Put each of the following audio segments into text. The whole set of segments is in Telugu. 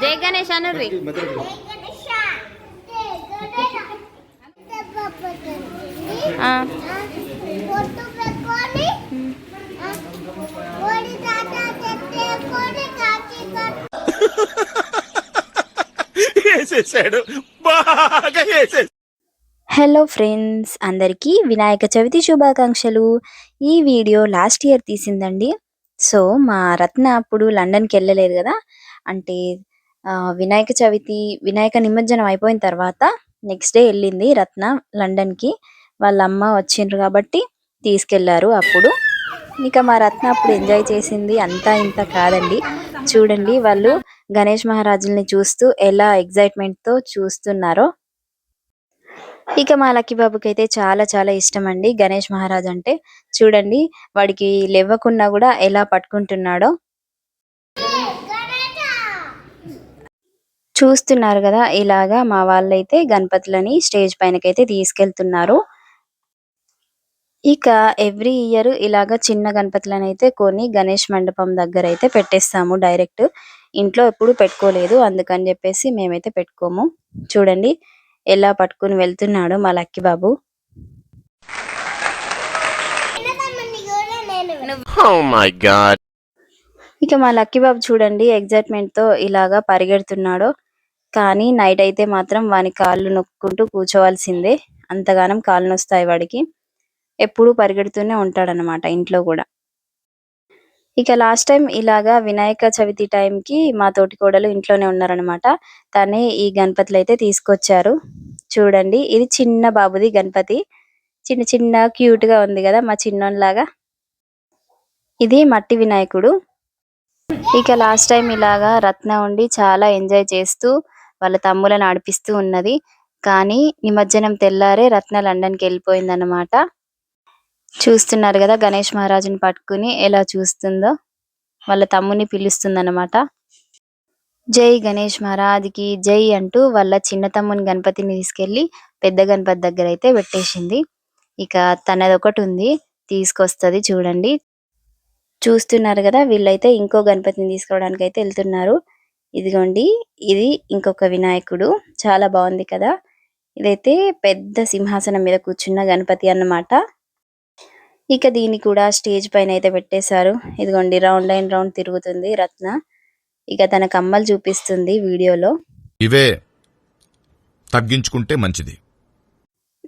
జై గణేష్ అనుర్రి వేసేసాడు. బాగా వేసేసాడు. హలో ఫ్రెండ్స్ అందరికీ వినాయక చవితి శుభాకాంక్షలు. ఈ వీడియో లాస్ట్ ఇయర్ తీసిందండి. సో మా రత్న అప్పుడు లండన్కి వెళ్ళలేదు కదా. అంటే ఆ, వినాయక చవితి వినాయక నిమజ్జనం అయిపోయిన తర్వాత నెక్స్ట్ డే వెళ్ళింది రత్న లండన్కి. వాళ్ళ అమ్మ వచ్చిండ్రు కాబట్టి తీసుకెళ్ళారు అప్పుడు. ఇక మా రత్న అప్పుడు ఎంజాయ్ చేసింది. అంతా ఇంత కాదండి. చూడండి వాళ్ళు గణేష్ మహారాజుల్ని చూస్తూ ఎలా ఎగ్జైట్మెంట్తో చూస్తున్నారో. ఇక మా లక్కీ బాబుకి అయితే చాలా చాలా ఇష్టం అండి గణేష్ మహారాజ్ అంటే. చూడండి వాడికి లేవ్వకున్నా కూడా ఎలా పట్టుకుంటున్నాడో. చూస్తున్నారు కదా ఇలాగా మా వాళ్ళైతే గణపతులని స్టేజ్ పైనకైతే తీసుకెళ్తున్నారు. ఇక ఎవ్రీ ఇయర్ ఇలాగా చిన్న గణపతులను అయితే కొని గణేష్ మండపం దగ్గర అయితే పెట్టేస్తాము డైరెక్ట్. ఇంట్లో ఎప్పుడు పెట్టుకోలేదు అందుకని చెప్పేసి మేమైతే పెట్టుకోము. చూడండి ఎలా పట్టుకుని వెళ్తున్నాడు మా లక్కీ బాబు. గాడ్ ఇక మా లక్కీ బాబు చూడండి ఎగ్జైట్మెంట్తో ఇలాగా పరిగెడుతున్నాడు. కానీ నైట్ అయితే మాత్రం వాని కాళ్ళు నొక్కుంటూ కూర్చోవాల్సిందే. అంతగానం కాళ్ళు నొస్తాయి వాడికి. ఎప్పుడూ పరిగెడుతూనే ఉంటాడనమాట ఇంట్లో కూడా. ఇక లాస్ట్ టైం ఇలాగా వినాయక చవితి టైం కి మా తోటి కోడలు ఇంట్లోనే ఉన్నారనమాట తనే ఈ గణపతులు అయితే తీసుకొచ్చారు. చూడండి ఇది చిన్న బాబుది గణపతి. చిన్న చిన్న క్యూట్గా ఉంది కదా మా చిన్నోన్లాగా. ఇది మట్టి వినాయకుడు. ఇక లాస్ట్ టైం ఇలాగా రత్న ఉండి చాలా ఎంజాయ్ చేస్తూ వాళ్ళ తమ్ములను ఆడిపిస్తూ ఉన్నది. కానీ నిమజ్జనం తెల్లారే రత్న లండన్కి వెళ్ళిపోయిందన్నమాట. చూస్తున్నారు కదా గణేష్ మహారాజుని పట్టుకుని ఎలా చూస్తుందో. వాళ్ళ తమ్ముని పిలుస్తుందన్నమాట. జై గణేష్ మహారాజ్కి జై అంటూ వాళ్ళ చిన్న తమ్ముని గణపతిని తీసుకెళ్ళి పెద్ద గణపతి దగ్గర అయితే పెట్టేసింది. ఇక తనది ఒకటి ఉంది తీసుకొస్తుంది చూడండి. చూస్తున్నారు కదా వీళ్ళైతే ఇంకో గణపతిని తీసుకోవడానికి అయితే వెళ్తున్నారు. ఇదిగోండి ఇది ఇంకొక వినాయకుడు. చాలా బాగుంది కదా? ఇదైతే పెద్ద సింహాసనం మీద కూర్చున్న గణపతి అన్నమాట. ఇక దీన్ని కూడా స్టేజ్ పైన అయితే పెట్టేశారు. ఇదిగోండి రౌండ్ అయిన రౌండ్ తిరుగుతుంది రత్న. ఇక తన కమ్మలు చూపిస్తుంది వీడియోలో. ఇవే తగ్గించుకుంటే మంచిది.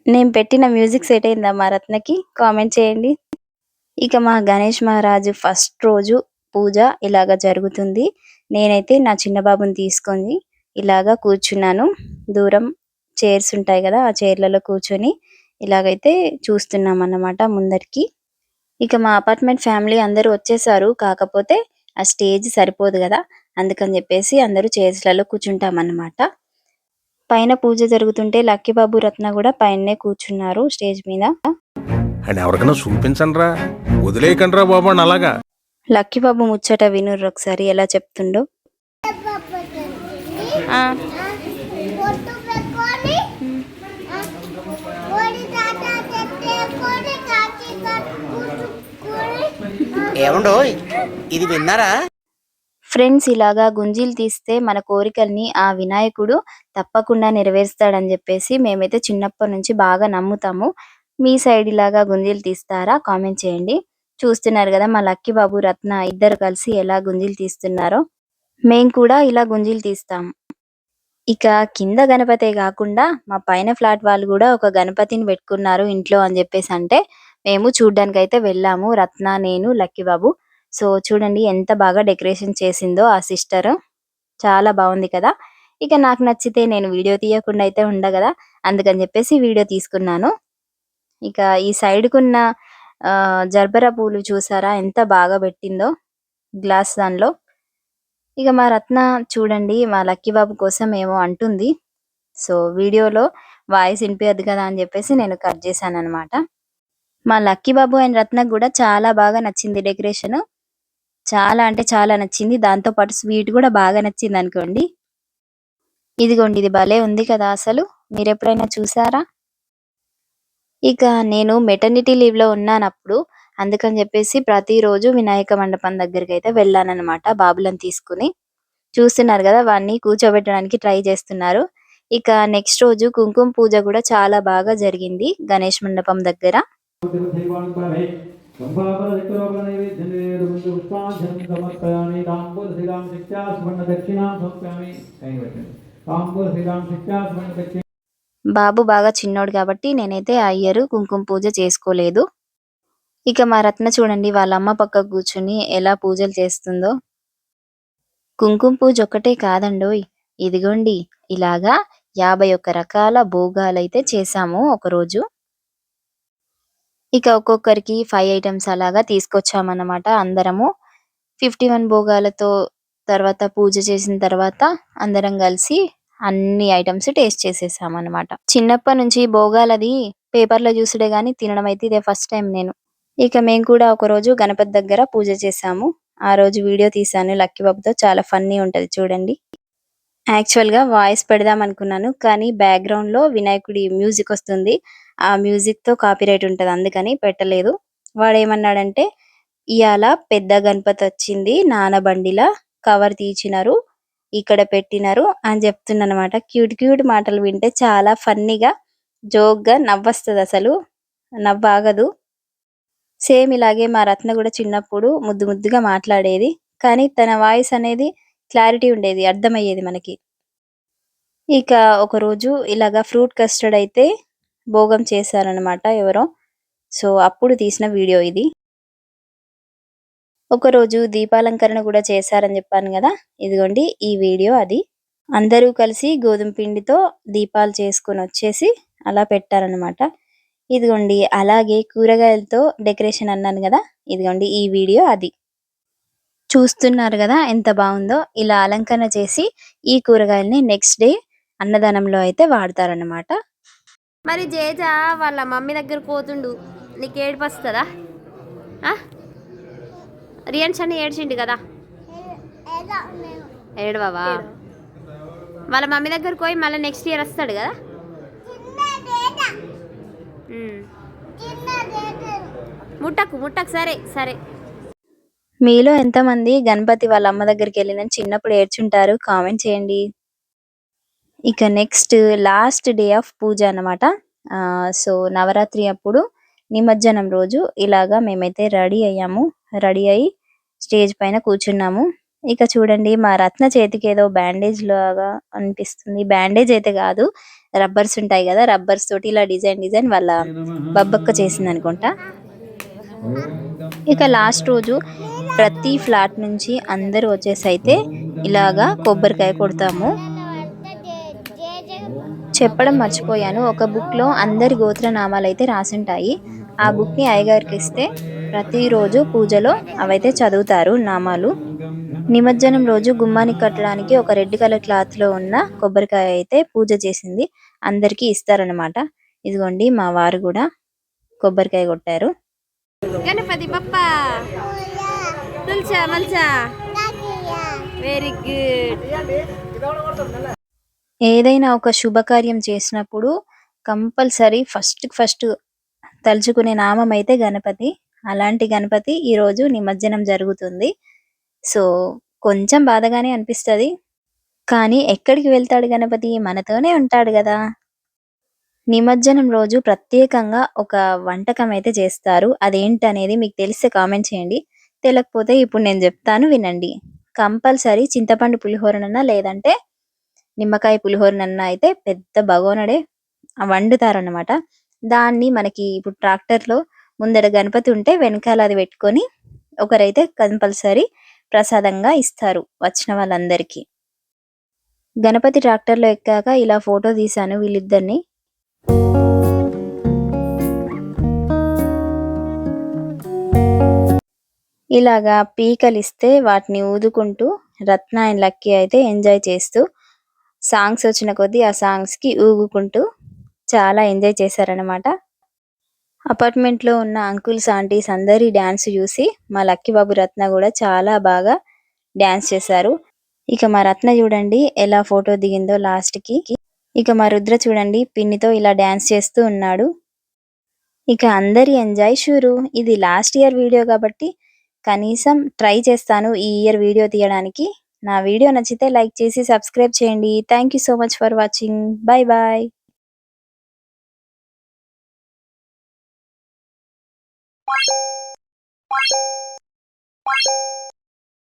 నేను పెట్టిన మ్యూజిక్ సెట్ అయిందా మా రత్నకి? కామెంట్ చేయండి. ఇక మా గణేష్ మహారాజు ఫస్ట్ రోజు పూజ ఇలాగ జరుగుతుంది. నేనైతే నా చిన్న బాబుని తీసుకొని ఇలాగా కూర్చున్నాను. దూరం చైర్స్ ఉంటాయి కదా ఆ చైర్లలో కూర్చొని ఇలాగైతే చూస్తున్నాం అన్నమాట ముందరికి. ఇక మా అపార్ట్మెంట్ ఫ్యామిలీ అందరూ వచ్చేసారు. కాకపోతే ఆ స్టేజ్ సరిపోదు కదా అందుకని చెప్పేసి అందరూ చైర్స్లలో కూర్చుంటాం అన్నమాట పైన పూజ జరుగుతుంటే లక్కీ బాబు రత్న కూడా పైనే కూర్చున్నారు స్టేజ్ మీద. ఎవరికైనా చూపించండి రా వదిలేయకండి రా బాబు అలాగా. లక్కీ బాబు ముచ్చట వినుర్రు ఒకసారి ఎలా చెప్తుండో. ఏమండో ఇది విన్నారా? ఫ్రెండ్స్ ఇలాగా గుంజీలు తీస్తే మన కోరికల్ని ఆ వినాయకుడు తప్పకుండా నెరవేరుస్తాడని చెప్పేసి మేమైతే చిన్నప్పటి నుంచి బాగా నమ్ముతాము. మీ సైడ్ ఇలాగా గుంజీలు తీస్తారా? కామెంట్ చేయండి. చూస్తున్నారు కదా మా లక్కీ బాబు రత్న ఇద్దరు కలిసి ఎలా గుంజీలు తీస్తున్నారో. మేం కూడా ఇలా గుంజీలు తీస్తాం. ఇక కింద గణపతే కాకుండా మా పైన ఫ్లాట్ వాళ్ళు కూడా ఒక గణపతిని పెట్టుకున్నారు ఇంట్లో అని చెప్పేసి అంటే మేము చూడ్డానికి అయితే వెళ్ళాము రత్న నేను లక్కీ బాబు. సో చూడండి ఎంత బాగా డెకరేషన్ చేసిందో ఆ సిస్టర్. చాలా బాగుంది కదా. ఇక నాకు నచ్చితే నేను వీడియో తీయకుండా అయితే ఉండ కదా అందుకని చెప్పేసి వీడియో తీసుకున్నాను. ఇక ఈ సైడ్కున్న జర్బరా పూలు చూసారా? ఎంత బాగా పెట్టిందో గ్లాస్ దానిలో. ఇక మా రత్న చూడండి మా లక్కీ బాబు కోసం ఏమో అంటుంది. సో వీడియోలో వాయిస్ వినిపించదు కదా అని చెప్పేసి నేను కట్ చేశాను అనమాట మా లక్కీ బాబు అండ్ రత్నకు కూడా చాలా బాగా నచ్చింది డెకరేషన్. చాలా అంటే చాలా నచ్చింది. దాంతో పాటు స్వీట్ కూడా బాగా నచ్చింది అనుకోండి. ఇదిగోండి ఇది భలే ఉంది కదా అసలు. మీరు ఎప్పుడైనా చూసారా? ఇక నేను మెటర్నిటీ లీవ్లో అందుకని చెప్పేసి ప్రతిరోజు వినాయక మండపం దగ్గరికి అయితే వెళ్ళానన్నమాట బాబులను తీసుకుని. చూస్తున్నారు కదా వాడిని కూర్చోబెట్టడానికి ట్రై చేస్తున్నారు. ఇక నెక్స్ట్ రోజు కుంకుమ పూజ కూడా చాలా బాగా జరిగింది గణేష్ మండపం దగ్గర. తాంబూల శ్రీరామ్ శిక్షా సువర్ణ బాబు బాగా చిన్నోడు కాబట్టి నేనైతే ఆ ఇయర్ కుంకుమ పూజ చేసుకోలేదు. ఇక మా రత్న చూడండి వాళ్ళ అమ్మ పక్క కూర్చుని ఎలా పూజలు చేస్తుందో. కుంకుమ పూజ ఒక్కటే కాదండోయ్. ఇదిగోండి ఇలాగా యాభై ఒక్క రకాల భోగాలైతే చేసాము ఒక రోజు ఇక ఒక్కొక్కరికి ఫైవ్ ఐటమ్స్ అలాగా తీసుకొచ్చామన్నమాట అందరము. ఫిఫ్టీ వన్ భోగాలతో తర్వాత పూజ చేసిన తర్వాత అందరం కలిసి అన్ని ఐటమ్స్ టేస్ట్ చేసేసాం అన్నమాట చిన్నప్పటి నుంచి భోగాలది పేపర్లో చూసుడే కానీ తినడం అయితే ఇదే ఫస్ట్ టైం నేను. ఇక మేము కూడా ఒక రోజు గణపతి దగ్గర పూజ చేసాము. ఆ రోజు వీడియో తీసాను లక్కీ బాబుతో. చాలా ఫన్నీ ఉంటది చూడండి. యాక్చువల్గా వాయిస్ పెడదాం అనుకున్నాను కానీ బ్యాక్గ్రౌండ్లో వినాయకుడి మ్యూజిక్ వస్తుంది. ఆ మ్యూజిక్తో కాపీరైట్ ఉంటది అందుకని పెట్టలేదు. వాడు ఏమన్నాడంటే ఇవాళ పెద్ద గణపతి వచ్చింది నాన బండిలా కవర్ తీచినారు ఇక్కడ పెట్టినారు అని చెప్తున్ననమాట. క్యూట్ క్యూట్ మాటలు వింటే చాలా ఫన్నీగా జోక్గా గా అసలు. నవ్వాగదు. సేమ్ ఇలాగే మా రత్న కూడా చిన్నప్పుడు ముద్దు ముద్దుగా మాట్లాడేది. కానీ తన వాయిస్ అనేది క్లారిటీ ఉండేది అర్థమయ్యేది మనకి. ఇక ఒక రోజు ఇలాగా ఫ్రూట్ కస్టర్డ్ అయితే భోగం చేశారనమాట ఎవరో. సో అప్పుడు తీసిన వీడియో ఇది. ఒక రోజు దీపాలంకరణ కూడా చేశారని చెప్పాను కదా. ఇదిగోండి ఈ వీడియో అది. అందరూ కలిసి గోధుమ పిండితో దీపాలు చేసుకొని వచ్చేసి అలా పెట్టారనమాట ఇదిగోండి అలాగే కూరగాయలతో డెకరేషన్ అన్నాను కదా. ఇదిగోండి ఈ వీడియో అది. చూస్తున్నారు కదా ఎంత బాగుందో. ఇలా అలంకరణ చేసి ఈ కూరగాయల్ని నెక్స్ట్ డే అన్నదానంలో అయితే వాడతారనమాట మరి జేజ వాళ్ళ మమ్మీ దగ్గర పోతుండు. నీకు ఏడుపు వస్తుందా? రియాన్స్ అని ఏడ్చిండు కదా? ఏదో వాళ్ళ మమ్మీ దగ్గరకు పోయి మళ్ళీ నెక్స్ట్ ఇయర్ వస్తాడు కదా? ముట్టకు ముట్టకు సరే సరే. మీలో ఎంతమంది గణపతి వాళ్ళ అమ్మ దగ్గరికి వెళ్ళిన చిన్నప్పుడు ఏడ్చుంటారు? కామెంట్ చేయండి. ఇక నెక్స్ట్ లాస్ట్ డే ఆఫ్ పూజ అన్నమాట. సో నవరాత్రి అప్పుడు నిమజ్జనం రోజు ఇలాగా మేమైతే రెడీ అయ్యాము. రెడీ అయ్యి స్టేజ్ పైన కూర్చున్నాము. ఇక చూడండి మా రత్న చేతికి ఏదో బ్యాండేజ్ లాగా అనిపిస్తుంది. బ్యాండేజ్ అయితే కాదు రబ్బర్స్ ఉంటాయి కదా రబ్బర్స్ తోటి ఇలా డిజైన్ డిజైన్ వాళ్ళ బబ్బక్క చేసింది అనుకుంటా. ఇక లాస్ట్ రోజు ప్రతి ఫ్లాట్ నుంచి అందరూ వచ్చేసి అయితే ఇలాగా కొబ్బరికాయ కొడతాము. చెప్పడం మర్చిపోయాను ఒక బుక్లో అందరి గోత్ర నామాలు అయితే రాసుంటాయి. ఆ బుక్ని అయ్యగారికి ఇస్తే ప్రతిరోజు పూజలో అవైతే చదువుతారు నామాలు. నిమజ్జనం రోజు గుమ్మానికి కట్టడానికి ఒక రెడ్ కలర్ క్లాత్లో ఉన్న కొబ్బరికాయ అయితే పూజ చేసింది. అందరికీ ఇస్తారనమాట ఇదిగోండి మా వారు కూడా కొబ్బరికాయ కొట్టారు. గణపతి పప్ప తుల్చా మల్చా! వెరీ గుడ్ ఏదైనా ఒక శుభకార్యం చేసినప్పుడు కంపల్సరీ ఫస్ట్ ఫస్ట్ తలుచుకునే నామం అయితే గణపతి. అలాంటి గణపతి ఈ రోజు నిమజ్జనం జరుగుతుంది. సో కొంచెం బాధగానే అనిపిస్తది. కానీ ఎక్కడికి వెళ్తాడు గణపతి? మనతోనే ఉంటాడు కదా. నిమజ్జనం రోజు ప్రత్యేకంగా ఒక వంటకం అయితే చేస్తారు. అదేంటనేది మీకు తెలిస్తే కామెంట్ చేయండి. తెలియకపోతే ఇప్పుడు నేను చెప్తాను వినండి. కంపల్సరీ చింతపండు పులిహోరనన్నా లేదంటే నిమ్మకాయ పులిహోరనన్నా అయితే పెద్ద బగోనడే వండుతారన్నమాట. దాన్ని మనకి ఇప్పుడు ట్రాక్టర్లో ముందర గణపతి ఉంటే వెనకాల అది పెట్టుకొని ఒకరైతే కంపల్సరీ ప్రసాదంగా ఇస్తారు వచ్చిన వాళ్ళందరికీ. గణపతి ట్రాక్టర్లో ఎక్కాక ఇలా ఫోటో తీశాను వీళ్ళిద్దరిని. ఇలాగా పీకలు ఇస్తే వాటిని ఊదుకుంటూ రత్న అండ్ లక్కీ అయితే ఎంజాయ్ చేస్తూ సాంగ్స్ వచ్చిన కొద్దీ ఆ సాంగ్స్కి ఊగుకుంటూ చాలా ఎంజాయ్ చేశారనమాట అపార్ట్మెంట్లో ఉన్న అంకుల్స్ ఆంటీస్ అందరి డాన్స్ చూసి మా లక్కీ బాబు రత్న కూడా చాలా బాగా డాన్స్ చేశారు. ఇక మా రత్న చూడండి ఎలా ఫోటో దిగిందో లాస్ట్కి ఇక మా రుద్ర చూడండి పిన్నితో ఇలా డాన్స్ చేస్తూ ఉన్నాడు. ఇక అందరి ఎంజాయ్ షూరు. ఇది లాస్ట్ ఇయర్ వీడియో కాబట్టి కనీసం ట్రై చేస్తాను ఈ ఇయర్ వీడియో తీయడానికి. నా వీడియో నచ్చితే లైక్ చేసి సబ్స్క్రైబ్ చేయండి. Thank you so much for watching. Bye bye.